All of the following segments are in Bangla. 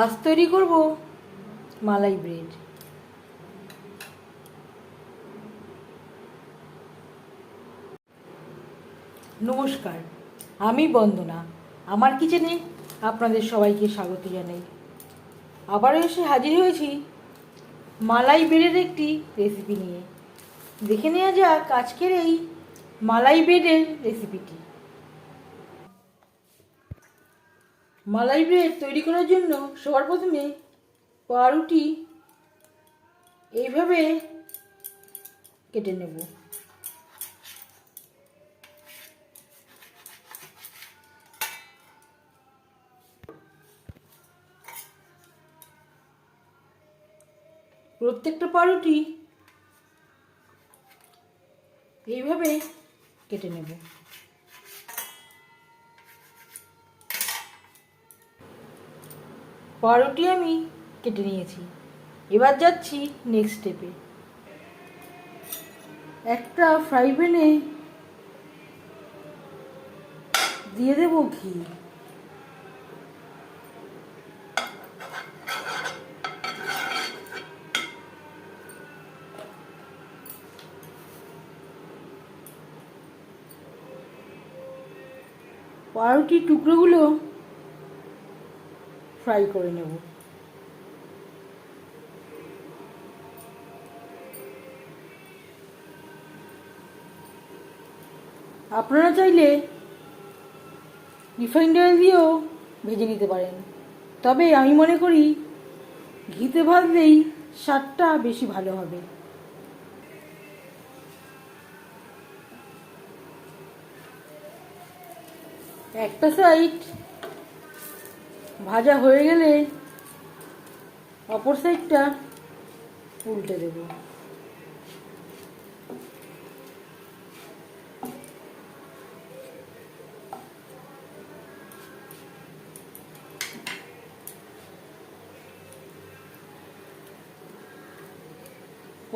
আজ তৈরি করব মালাই ব্রেড। নমস্কার, আমি বন্দনা, আমার কিচেনে আপনাদের সবাইকে স্বাগত জানাই। আবারও এসে হাজির হয়েছি মালাই ব্রেডের একটি রেসিপি নিয়ে। দেখে নেওয়া যাক আজকের এই মালাই ব্রেডের রেসিপিটি মালাই ব্রেড তৈরি করার জন্য সবার প্রথমে পাউরুটি এইভাবে কেটে নেব। প্রত্যেকটা পাউরুটি এইভাবে কেটে নেব। পাউরুটি আমি কেটে নিয়েছি। এবার যাচ্ছি নেক্সট স্টেপে একটা ফ্রাই প্যানে দিয়ে দেবো ঘি। পাউরুটির টুকরোগুলো ফ্রাই করে নেব। আপনারা চাইলে রিফাইন্ড অয়েল দিয়েও ভেজে নিতে পারেন। তবে আমি মনে করি ঘিতে ভাজলেই স্বাদটা বেশি ভালো হবে। একটা সাইড ভাজা হয়ে গেলে অপর সাইডটা উল্টে দেব।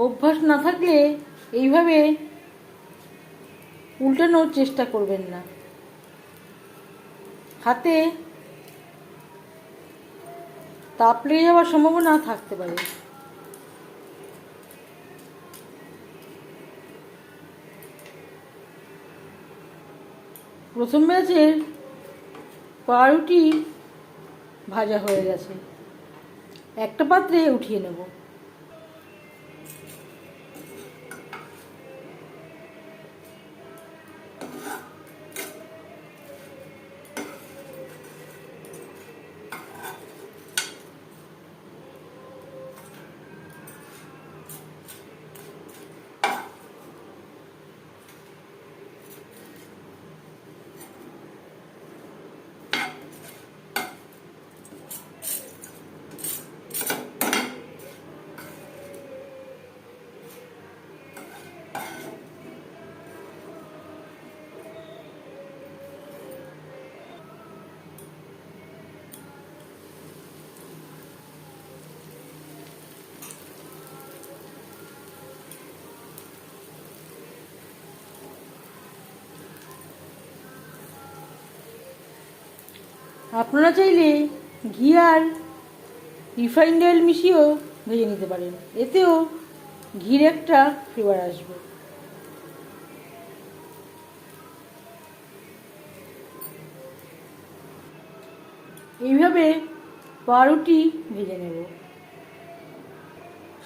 অভ্যাস না থাকলে এইভাবে উল্টানোর চেষ্টা করবেন না। হাতে তাপ লেগে যাওয়ার সম্ভাবনা থাকতে পারে। প্রথম ব্যাচের পাউরুটি ভাজা হয়ে গেছে। একটা পাত্রে উঠিয়ে নেব। আপনারা চাইলে ঘি আর রিফাইন্ড অয়েল মিশিয়েও ভেজে নিতে পারেন। এতেও ঘির একটা ফ্লেভার আসবে। এইভাবে পাউরুটি ভেজে নেব।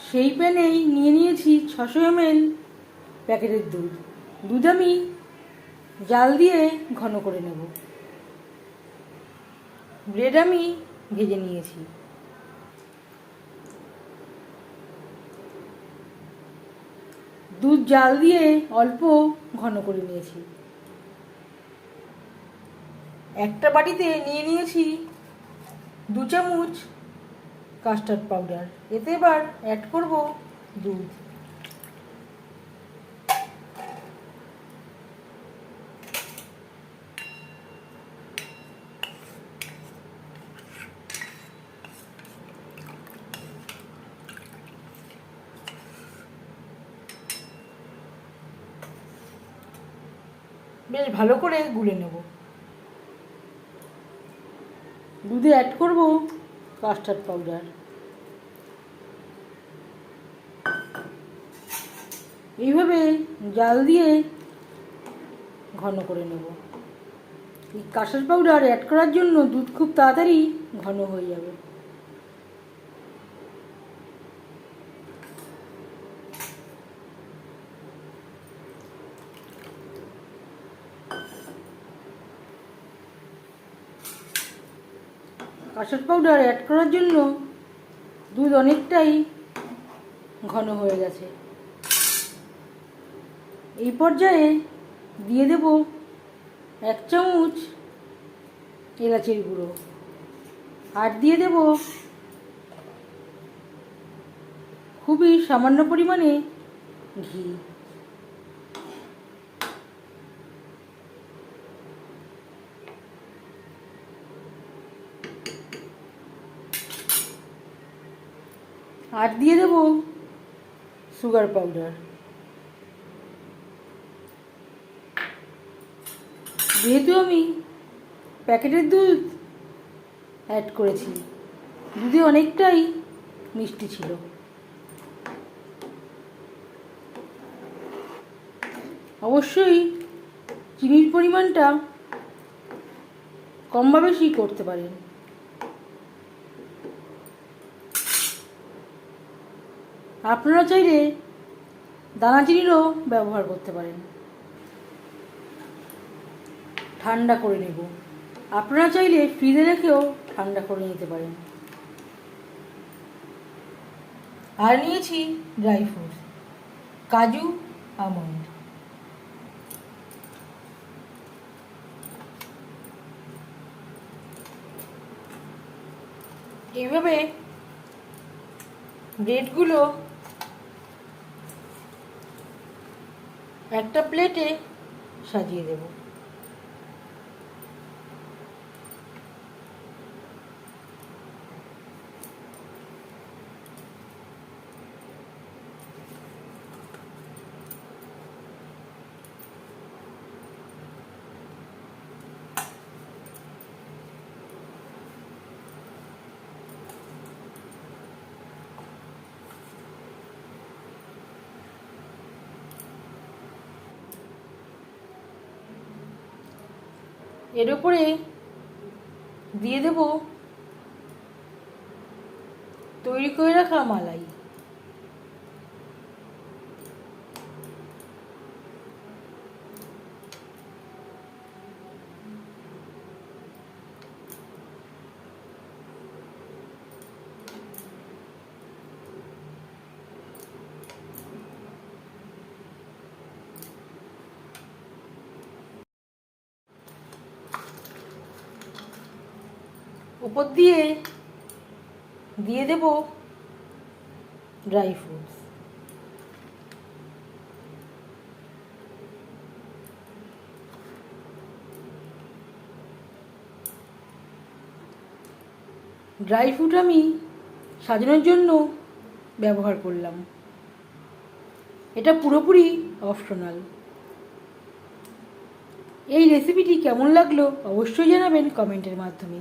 সেই প্যানেই নিয়ে নিয়েছি ছশো এমএল প্যাকেটের দুধ। দুধ আমি জাল দিয়ে ঘন করে নেব। ব্রেড আমি ভেজে নিয়েছি। দুধ জাল দিয়ে অল্প ঘন করে নিয়েছি। একটা বাটিতে নিয়ে নিয়েছি দু চামচ কাস্টার্ড পাউডার। এতে এবার অ্যাড করব দুধ। বেশ ভালো করে গুলে নেব। দুধে অ্যাড করব কাস্টার্ড পাউডার এইভাবে জাল দিয়ে ঘন করে নেব। এই কাস্টার্ড পাউডার অ্যাড করার জন্য দুধ খুব তাড়াতাড়ি ঘন হয়ে যাবে। কাস্টার্ড পাউডার অ্যাড করার জন্য দুধ অনেকটাই ঘন হয়ে গেছে। এই পর্যায়ে দিয়ে দেব এক চামচ এলাচের গুঁড়ো আর দিয়ে দেব খুবই সামান্য পরিমাণে ঘি। আর দিয়ে দেব সুগার পাউডার যেহেতু আমি প্যাকেটের দুধ অ্যাড করেছি, দুধে অনেকটাই মিষ্টি ছিল। অবশ্যই চিনির পরিমাণটা কম বা বেশি করতে পারেন। আপনারা চাইলে দানা চিনিরও ব্যবহার করতে পারেন। ঠান্ডা করে নেব। আপনারা চাইলে ফ্রিজে রেখেও ঠান্ডা করে নিতে পারেন। আর নিয়েছি ড্রাই ফ্রুটস, কাজু, আমন্ড। এইভাবে ব্রেডগুলো একটা প্লেটে সাজিয়ে দেব। এর উপরে দিয়ে দেব তৈরি করে রাখা মালাই। উপর দিয়ে দিয়ে দেব ড্রাই ফ্রুটস ড্রাই ফ্রুট আমি সাজানোর জন্য ব্যবহার করলাম। এটা পুরোপুরি অপশনাল এই রেসিপিটি কেমন লাগল অবশ্যই জানাবেন কমেন্টের মাধ্যমে।